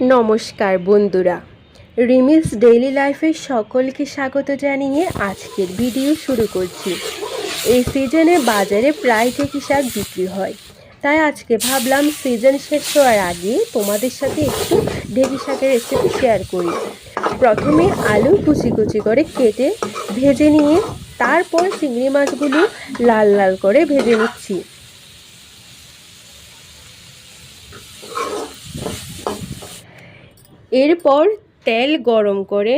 নমস্কার বন্ধুরা। রিমিস ডেইলি লাইফের সকলকে স্বাগত জানিয়ে আজকের ভিডিও শুরু করছি। এই সিজনে বাজারে প্রায় ঢেঁকি শাক বিক্রি হয়। তাই আজকে ভাবলাম সিজন শেষ হওয়ার আগে তোমাদের সাথে একটু ঢেঁকি শাকের রেসিপি শেয়ার করি। প্রথমে আলু কুচি কুচি করে কেটে ভেজে নিয়ে তারপর চিংড়ি মাছগুলো লাল লাল করে ভেজে নিচ্ছি। এরপর তেল গরম করে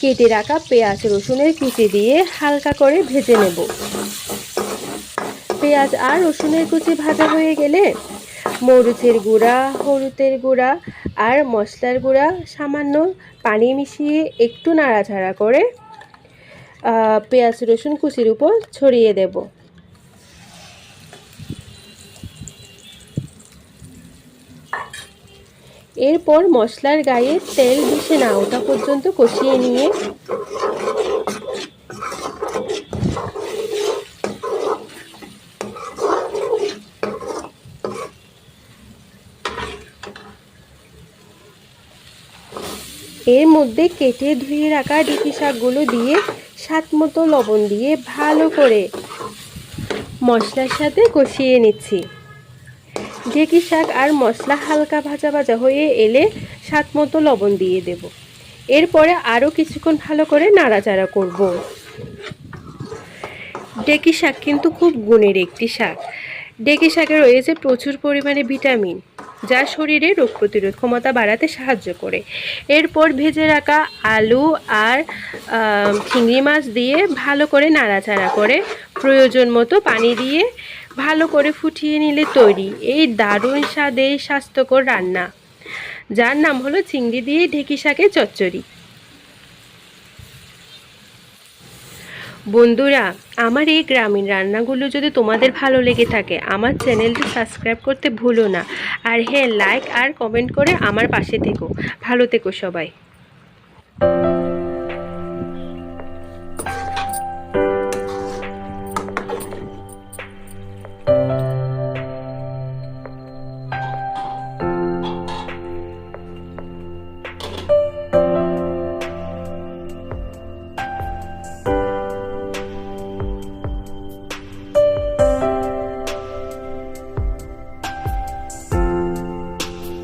কেটে রাখা পেঁয়াজ রসুনের কুচি দিয়ে হালকা করে ভেজে নেব। পেঁয়াজ আর রসুনের কুচি ভাজা হয়ে গেলে মরিচের গুঁড়া, হলুদের গুঁড়া আর মশলার গুঁড়া সামান্য পানি মিশিয়ে একটু নাড়াচাড়া করে পেঁয়াজ রসুন কুচির উপর ছড়িয়ে দেবো। এরপর মশলার গায়ে তেল মিশে না ওঠা পর্যন্ত কষিয়ে নিয়ে এর মধ্যে কেটে ধুয়ে রাখা ডিকি শাকগুলো দিয়ে স্বাদ মতো লবণ দিয়ে ভালো করে মশলার সাথে কষিয়ে নিচ্ছি। ঢেঁকি শাক আর মশলা হালকা ভাজা ভাজা হয়ে এলে স্বাদ মতো লবণ দিয়ে দেব। এরপরে আরও কিছুক্ষণ ভালো করে নাড়াচাড়া করব। ডেকি শাক কিন্তু খুব গুণের একটি শাক। ডেকি শাকে রয়েছে প্রচুর পরিমাণে ভিটামিন, যা শরীরে রোগ প্রতিরোধ ক্ষমতা বাড়াতে সাহায্য করে। এরপর ভেজে রাখা আলু আর চিংড়ি মাছ দিয়ে ভালো করে নাড়াচাড়া করে প্রয়োজন মতো পানি দিয়ে ভালো করে ফুটিয়ে নিলে তৈরি। এই দারুণ স্বাদে স্বাস্থ্যকর রান্না। যার নাম হলো চিংড়ি দিয়ে ঢেকি শাকের চচ্চড়ি। বন্ধুরা, আমার এই গ্রামীণ রান্নাগুলো যদি তোমাদের ভালো লেগে থাকে, আমার চ্যানেলটি সাবস্ক্রাইব করতে ভুলো না। আর হ্যাঁ লাইক আর কমেন্ট করে আমার পাশে থেকো। ভালো থেকো সবাই।